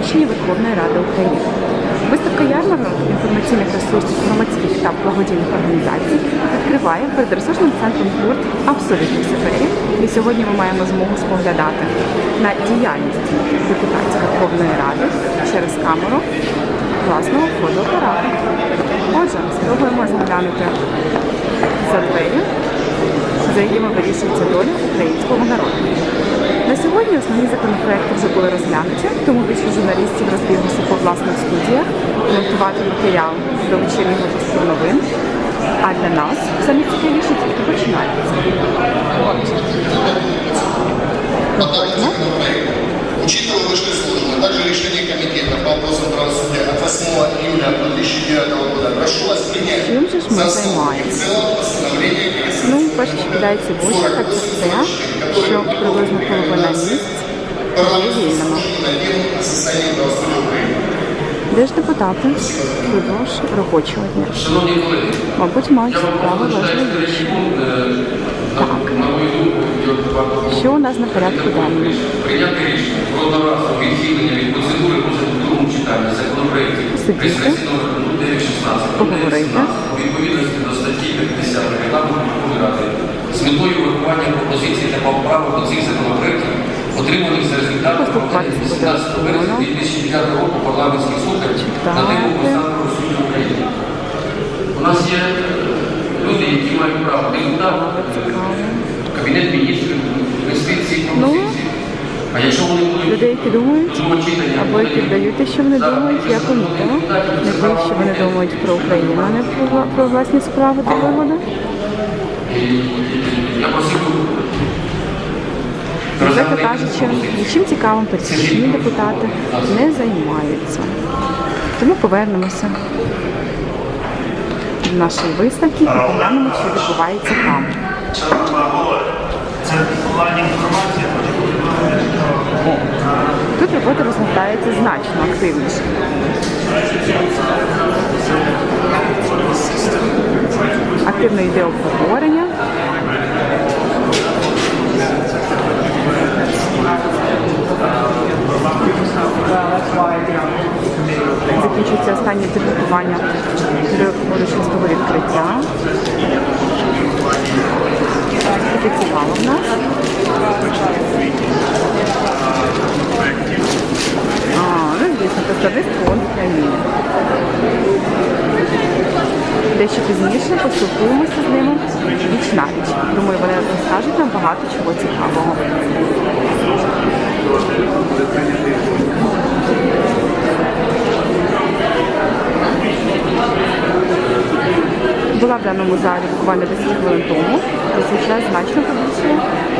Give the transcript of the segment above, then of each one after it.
приміщенні Верховної Ради України. Виставка ярмарок інформаційних ресурсів громадських та благодійних організацій відкриває перед ресурсним центром гурт абсолютні сфері. І сьогодні ми маємо змогу споглядати на діяльність депутатів Верховної Ради через камеру власного фотоапарату. Отже, спробуємо заглянути за двері, за якими вирішується доля українського народу. На сьогодні основні законопроекти вже були розглянуті, тому більше журналістів розбіглося по власних студіях коментувати матеріал до вечірнього випуску новин. А для нас саме цікавіше тільки починається. Учитывая вышеизложенное, также решение комитета по вопросам правосудия от 8 июля 2009 года, прошу вас принять Чим же ж ми за основу и в займаємося? целом постановление Ну, перше, що кидається в очі, так Де ж депутати впродовж робочого дня? Мабуть, мають справи мою думку, варто Що у нас на порядку денному? прийняти рішення про одноразове відхилення від процедури розгляду в другому читанні законопроєктів Сидіти. номер 0916 Поговорити. у відповідності до статті 50 Регламенту Верховної Ради. З метою врахування пропозицій та поправок до цих законопроєктів, отриманих за проведення 18 березня 2009 року парламентських слухань на тему. Конституційного суду України. У нас є люди, які мають право депутати, Кабінет міністрів, інвестиції, Ну, пропозиції. А якщо вони будуть Людей, які думають, або які вдають що вони думають, я помітила. Не те, що вони думають про Україну, а не про, про власні справи та вигоди. я просив Відверто кажучи, нічим цікавим пересічні депутати не займаються. Тому повернемося до нашої виставки і поглянемо, що відбувається там. Це інформація, Тут робота розгортається значно активніше. Активно йде обговорення. Закінчується останнє підготування до урочистого відкриття. Таке цікаво в нас. А, ну звісно, представництво фонд країни. Дещо пізніше поспілкуємося з ними віч на віч. Думаю, вони розкажуть нам багато чого цікавого. Була в даному залі буквально 10 хвилин тому. Зазвичай значно побільшує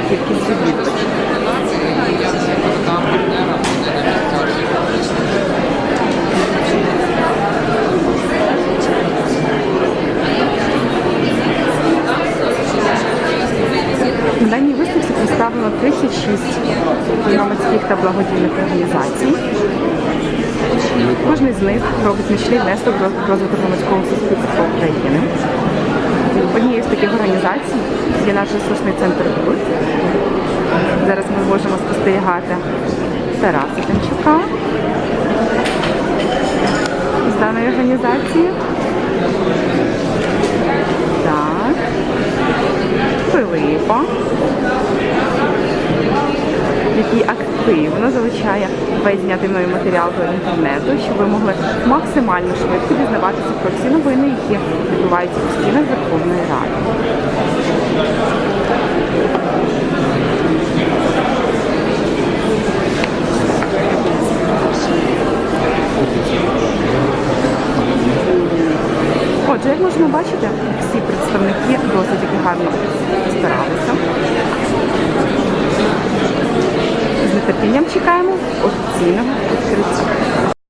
кількість відвідувачів. На даній виставці представлено 36 громадських та благодійних організацій. Кожен з них робить значний внесок в розвиток громадського суспільства України. Однією з таких організацій є наш ресурсний центр «Гурт». Зараз ми можемо спостерігати Тараса Тимчука з даної організації. Так. Филипа, який активно залучає весь знятий матеріал до інтернету, щоб ви могли максимально швидко дізнаватися про всі новини, які відбуваються у стінах Верховної Ради. Отже, як можемо бачити, всі представники досить гарно старалися. З нетерпінням чекаємо офіційного відкриття.